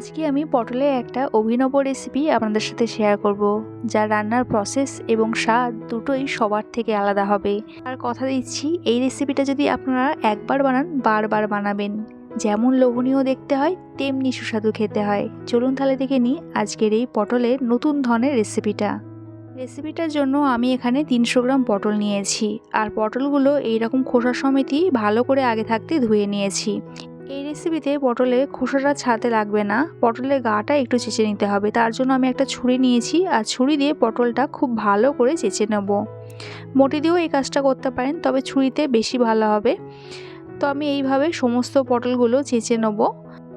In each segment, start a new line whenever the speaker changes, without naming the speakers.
আজকে আমি পটলের একটা অভিনব রেসিপি আপনাদের সাথে শেয়ার করব, যা রান্নার প্রসেস এবং স্বাদ দুটোই সবার থেকে আলাদা হবে। আর কথা দিচ্ছি, এই রেসিপিটা যদি আপনারা একবার বানান, বারবার বানাবেন। যেমন লোভনীয় দেখতে হয়, তেমনি সুস্বাদু খেতে হয়। চলুন তাহলে দেখে নিই আজকের এই পটলের নতুন ধরনের রেসিপিটা রেসিপিটার জন্য আমি এখানে তিনশো গ্রাম পটল নিয়েছি, আর পটলগুলো এইরকম খোসা সমেতই ভালো করে আগে থাকতে ধুয়ে নিয়েছি। এই রেসিপিতে পটলে খোসাটা ছাড়তে লাগবে না। পটলের গাটা একটু চেঁচে নিতে হবে। তার জন্য আমি একটা ছুরি নিয়েছি আর ছুরি দিয়ে পটলটা খুব ভালো করে চেঁচে নেব। মটি দিয়েও এই কাজটা করতে পারেন, তবে ছুরিতে বেশি ভালো হবে। তো আমি এইভাবে সমস্ত পটলগুলো চেঁচে নেব।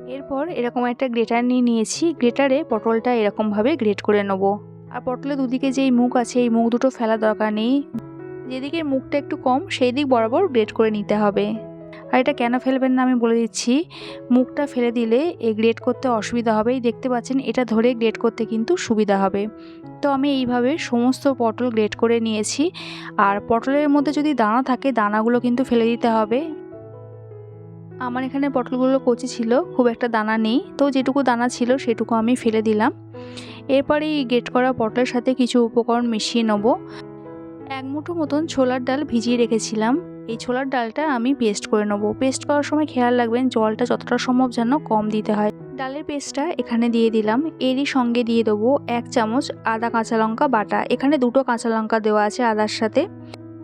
এরপর এরকম একটা গ্রেটার নিয়ে নিয়েছি। গ্রেটারে পটলটা এরকমভাবে গ্রেট করে নেব। আর পটলের দুদিকে যেই মুখ আছে, এই মুখ দুটো ফেলা দরকার নেই। যেদিকে মুখটা একটু কম সেই দিক বরাবর গ্রেট করে নিতে হবে। আর এটা কেন ফেলবেন না আমি বলে দিচ্ছি। মুখটা ফেলে দিলে এই গ্রেড করতে অসুবিধা হবে দেখতে পাচ্ছেন, এটা ধরে গ্রেড করতে কিন্তু সুবিধা হবে। তো আমি এইভাবে সমস্ত পটল গ্রেড করে নিয়েছি। আর পটলের মধ্যে যদি দানা থাকে, দানাগুলো কিন্তু ফেলে দিতে হবে। আমার এখানে পটলগুলো কচি ছিল, খুব একটা দানা নেই। তো যেটুকু দানা ছিল, সেটুকু আমি ফেলে দিলাম। এরপরে এই গ্রেট করা পটলের সাথে কিছু উপকরণ মিশিয়ে নেব। এক মুঠো মতন ছোলার ডাল ভিজিয়ে রেখেছিলাম। এই ছোলার ডালটা আমি পেস্ট করে নেব। পেস্ট করার সময় খেয়াল রাখবেন জলটা যতটা সম্ভব যেন কম দিতে হয়। ডালের পেস্টটা এখানে দিয়ে দিলাম। এরই সঙ্গে দিয়ে দেবো এক চামচ আদা কাঁচা লঙ্কা বাটা। এখানে দুটো কাঁচা লঙ্কা দেওয়া আছে আদার সাথে।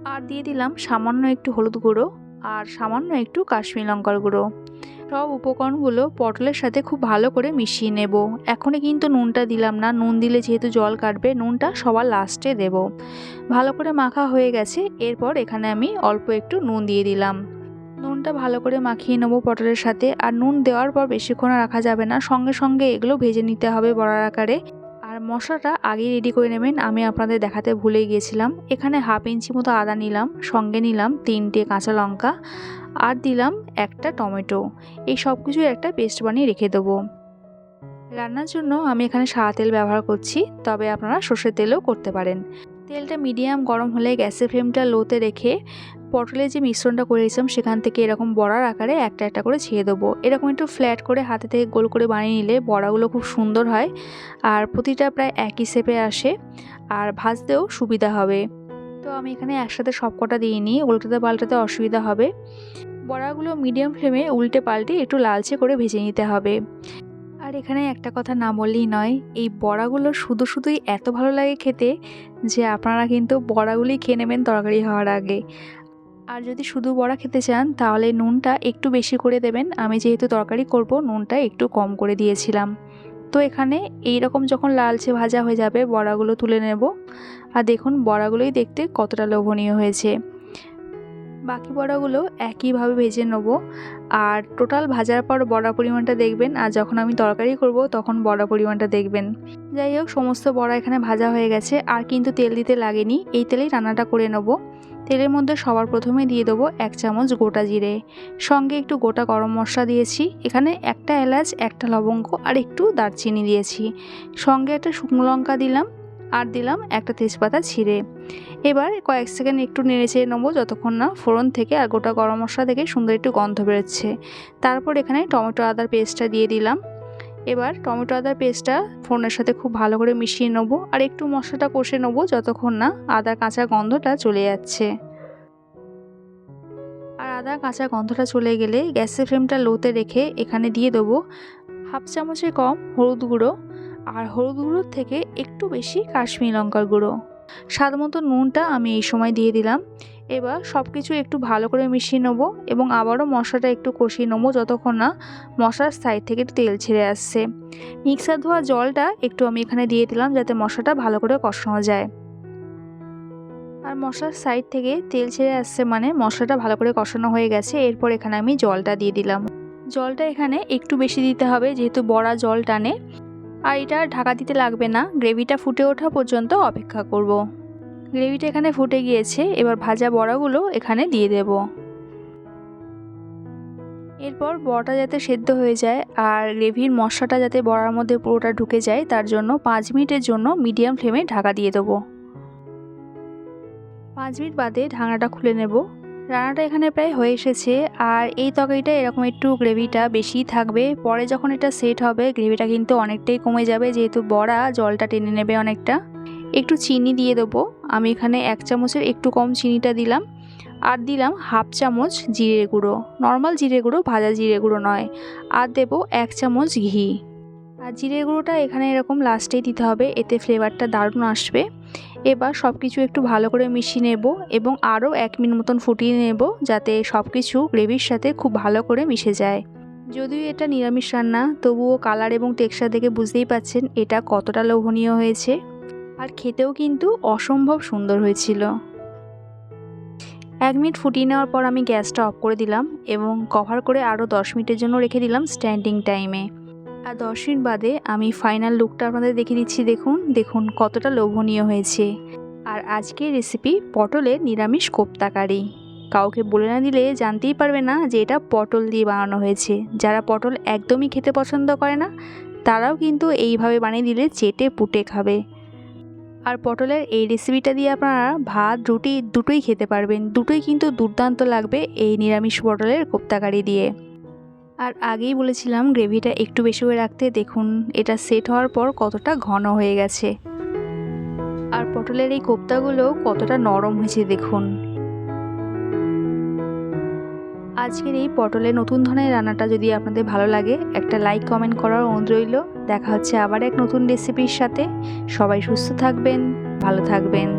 আর দিয়ে দিলাম সামান্য একটু হলুদ গুঁড়ো। আর সামান্য একটু কাশ্মীর লঙ্কার গুঁড়ো। সব উপকরণগুলো পটলের সাথে খুব ভালো করে মিশিয়ে নেব। এখনই কিন্তু নুনটা দিলাম না। নুন দিলে যেহেতু জল কাটবে, নুনটা সবার লাস্টে দেব। ভালো করে মাখা হয়ে গেছে। এরপর এখানে আমি অল্প একটু নুন দিয়ে দিলাম। নুনটা ভালো করে মাখিয়ে নেব পটলের সাথে। আর নুন দেওয়ার পর বেশিক্ষণ রাখা যাবে না। সঙ্গে সঙ্গে এগুলো ভেজে নিতে হবে বড়ার আকারে। মশলাটা আগেই রেডি করে নেবেন। আমি আপনাদের দেখাতে ভুলে গিয়েছিলাম। এখানে হাফ ইঞ্চি মতো আদা নিলাম, সঙ্গে নিলাম তিনটে কাঁচা লঙ্কা আর দিলাম একটা টমেটো। এই সব কিছুর একটা পেস্ট বানিয়ে রেখে দেবো। রান্নার জন্য আমি এখানে সাদা তেল ব্যবহার করছি, তবে আপনারা সর্ষের তেলও করতে পারেন। তেলটা মিডিয়াম গরম হলে গ্যাসের ফ্লেমটা লোতে রেখে পটলের যে মিশ্রণটা করেছিলাম, সেখান থেকে এরকম বড়ার আকারে একটা একটা করে ছেড়ে দেবো। এরকম একটু ফ্ল্যাট করে হাতে থেকে গোল করে বানিয়ে নিলে বড়াগুলো খুব সুন্দর হয় আর প্রতিটা প্রায় একই শেপে আসে আর ভাজতেও সুবিধা হবে। তো আমি এখানে একসাথে সব কটা দিয়ে নিই, উল্টাতে পাল্টাতে অসুবিধা হবে। বড়াগুলো মিডিয়াম ফ্লেমে উল্টে পাল্টে একটু লালচে করে ভেজে নিতে হবে। আর এখানে একটা কথা না বললেই নয়, এই বড়াগুলো শুধু শুধুই এত ভালো লাগে খেতে যে আপনারা কিন্তু বড়াগুলি খেয়ে নেবেন তরকারি হওয়ার আগে। আর যদি শুধু বড়া খেতে চান, তাহলে নুনটা একটু বেশি করে দেবেন। আমি যেহেতু তরকারি করব, নুনটা একটু কম করে দিয়েছিলাম। তো এখানে এই রকম যখন লালচে ভাজা হয়ে যাবে, বড়াগুলো তুলে নেব। আর দেখুন, বড়াগুলোই দেখতে কতটা লোভনীয় হয়েছে। বাকি বড়াগুলো একইভাবে ভেজে নেব। আর টোটাল ভাজার পর বড়া পরিমাণটা দেখবেন, আর যখন আমি তরকারি করব, তখন বড়া পরিমাণটা দেখবেন। যাই হোক, সমস্ত বড়া এখানে ভাজা হয়ে গেছে। আর কিন্তু তেল দিতে লাগেনি। এই তেলেই রান্নাটা করে নেব। তেলের মধ্যে সবার প্রথমে দিয়ে দেবো এক চামচ গোটা জিরে। সঙ্গে একটু গোটা গরম মশলা দিয়েছি। এখানে একটা এলাচ, একটা লবঙ্গ আর একটু দারচিনি দিয়েছি। সঙ্গে একটা শুকনো লঙ্কা দিলাম আর দিলাম একটা তেজপাতা ছিঁড়ে। এবার কয়েক সেকেন্ড একটু নেড়ে চেড়ে নেব যতক্ষণ না ফোড়ন থেকে আর গোটা গরম মশলা থেকে সুন্দর একটু গন্ধ বেরোচ্ছে। তারপর এখানে টমেটো আদার পেস্টটা দিয়ে দিলাম। এবার টমেটো আদার পেস্টটা ফোড়নের সাথে খুব ভালো করে মিশিয়ে নেব আর একটু মশলাটা কষে নেব যতক্ষণ না আদার কাঁচা গন্ধটা চলে যাচ্ছে। আর আদা কাঁচা গন্ধটা চলে গেলে গ্যাসের ফ্লেমটা লোতে রেখে এখানে দিয়ে দেবো হাফ চামচের কম হলুদ গুঁড়ো আর হলুদ গুঁড়োর থেকে একটু বেশি কাশ্মীর লঙ্কার গুঁড়ো। স্বাদ মতো নুনটা আমি এই সময় দিয়ে দিলাম। এবার সব কিছু একটু ভালো করে মিশিয়ে নেব এবং আবারও মশলাটা একটু কষিয়ে নেব যতক্ষণ না মশলার সাইড থেকে তেল ছেড়ে আসছে। মিক্সার ধোয়া জলটা একটু আমি এখানে দিয়ে দিলাম যাতে মশলাটা ভালো করে কষানো যায়। আর মশলার সাইড থেকে তেল ছেড়ে আসছে মানে মশলাটা ভালো করে কষানো হয়ে গেছে, এরপর এখানে আমি জলটা দিয়ে দিলাম। জলটা এখানে একটু বেশি দিতে হবে যেহেতু বড়া জল টানে। আর এটা ঢাকা দিতে লাগবে না, গ্রেভিটা ফুটে ওঠা পর্যন্ত অপেক্ষা করব। গ্রেভিটা এখানে ফুটে গিয়েছে, এবার ভাজা বড়াগুলো এখানে দিয়ে দেব। এরপর বড়াটা যাতে সেদ্ধ হয়ে যায় আর গ্রেভির মশলাটা যাতে বড়ার মধ্যে পুরোটা ঢুকে যায়, তার জন্য পাঁচ মিনিটের জন্য মিডিয়াম ফ্লেমে ঢাকা দিয়ে দেবো। পাঁচ মিনিট বাদে ঢাকনাটা খুলে নেব। রান্নাটা এখানে প্রায় হয়ে এসেছে আর এই তরকারিটা এরকম একটু গ্রেভিটা বেশিই থাকবে, পরে যখন এটা সেট হবে, গ্রেভিটা কিন্তু অনেকটাই কমে যাবে, যেহেতু বড়া জলটা টেনে নেবে অনেকটা। একটু চিনি দিয়ে দেবো। আমি এখানে এক চামচের একটু কম চিনিটা দিলাম। আর দিলাম হাফ চামচ জিরে গুঁড়ো। নর্মাল জিরে গুঁড়ো, ভাজা জিরে গুঁড়ো নয়। আর দেবো এক চামচ ঘি। আর জিরে গুঁড়োটা এখানে এরকম লাস্টেই দিতে হবে, এতে ফ্লেভারটা দারুণ আসবে। এবার সব কিছু একটু ভালো করে মিশিয়ে নেব এবং আরও এক মিনিট মতন ফুটিয়ে নেব যাতে সব কিছু গ্রেভির সাথে খুব ভালো করে মিশে যায়। যদিও এটা নিরামিষ রান্না, তবুও কালার এবং টেক্সচার দেখে বুঝতেই পাচ্ছেন এটা কতটা লোভনীয় হয়েছে। আর খেতেও কিন্তু অসম্ভব সুন্দর হয়েছিল। এক মিনিট ফুটিয়ে নেওয়ার পর আমি গ্যাসটা অফ করে দিলাম এবং কভার করে আরও দশ মিনিটের জন্য রেখে দিলাম স্ট্যান্ডিং টাইমে। আর দশ মিনিট বাদে আমি ফাইনাল লুকটা আপনাদের দেখে দিচ্ছি, দেখুন দেখুন কতটা লোভনীয় হয়েছে। আর আজকের রেসিপি পটলের নিরামিষ কোপ্তাকারি। কাউকে বলে না দিলে জানতেই পারবে না যে এটা পটল দিয়ে বানানো হয়েছে। যারা পটল একদমই খেতে পছন্দ করে না, তারাও কিন্তু এইভাবে বানিয়ে দিলে চেটে পুটে খাবে। আর পটলের এই রেসিপিটা দিয়ে আপনারা ভাত, রুটি দুটোই খেতে পারবেন। দুটোই কিন্তু দুর্দান্ত লাগবে এই নিরামিষ পটলের কোপ্তাকারি দিয়ে। আর আগেই বলেছিলাম গ্রেভিটা একটু বেশি করে রাখতে দেখুন, এটা সেট হওয়ার পর কতটা ঘন হয়ে গেছে। আর পটলের এই কোপ্তাগুলো কতটা নরম হয়েছে দেখুন। আজকের এই পটলে নতুন ধরনের রান্নাটা যদি আপনাদের ভালো লাগে, একটা লাইক কমেন্ট করার অনুরোধ রইল। দেখা হচ্ছে আবার এক নতুন রেসিপির সাথে। সবাই সুস্থ থাকবেন, ভালো থাকবেন।